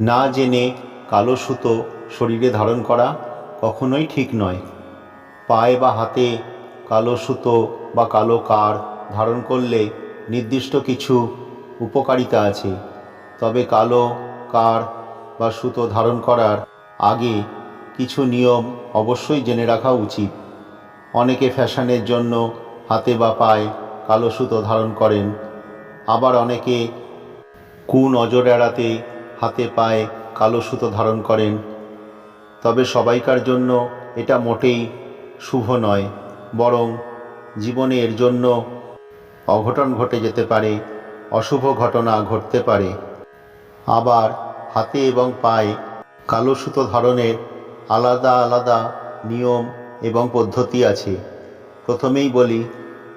না জেনে কালো সুতো শরীরে ধারণ করা কখনোই ঠিক নয়। পায়ে বা হাতে কালো সুতো বা কালো কার ধারণ করলে নির্দিষ্ট কিছু উপকারিতা আছে। তবে কালো কার বা সুতো ধারণ করার আগে কিছু নিয়ম অবশ্যই জেনে রাখা উচিত। অনেকে ফ্যাশনের জন্য হাতে বা পায়ে কালো সুতো ধারণ করেন। আবার অনেকে কুনজর এড়াতে হাতে পায়ে কালো সুতো ধারণ করেন। তবে সবাইকার জন্য এটা মোটেই শুভ নয়, বরং জীবনে এর জন্য অঘটন ঘটে যেতে পারে, অশুভ ঘটনা ঘটতে পারে। আবার হাতে এবং পায়ে কালো সুতো ধারণের আলাদা আলাদা নিয়ম এবং পদ্ধতি আছে। প্রথমেই বলি,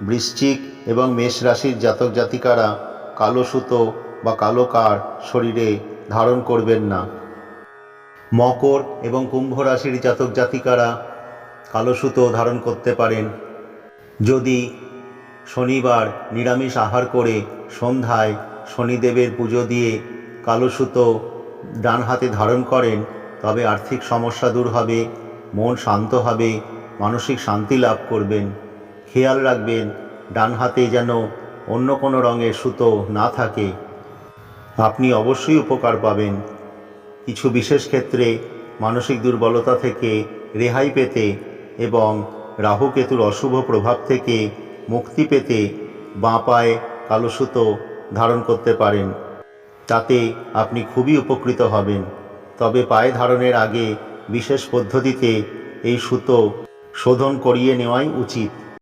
বৃশ্চিক এবং মেষ রাশির জাতক জাতিকারা কালো সুতো বা কালো কার শরীরে ধারণ করবেন না। মকর এবং কুম্ভ রাশির জাতক জাতিকারা কালো সুতো ধারণ করতে পারেন। যদি শনিবার নিরামিষ আহার করে সন্ধ্যায় শনিদেবের পুজো দিয়ে কালো সুতো ডান হাতে ধারণ করেন, তবে আর্থিক সমস্যা দূর হবে, মন শান্ত হবে, মানসিক শান্তি লাভ করবেন। খেয়াল রাখবেন, ডান হাতে যেন অন্য কোনো রঙের সুতো না থাকে। আপনি অবশ্যই উপকার পাবেন। কিছু বিশেষ ক্ষেত্রে মানসিক দুর্বলতা থেকে রেহাই পেতে এবং রাহু কেতুর অশুভ প্রভাব থেকে মুক্তি পেতে বাঁ পায়ে কালো সুতো ধারণ করতে পারেন। তাতে আপনি খুবই উপকৃত হবেন। তবে পায়ে ধারণের আগে বিশেষ পদ্ধতিতে এই সুতো শোধন করিয়ে নেওয়াই উচিত।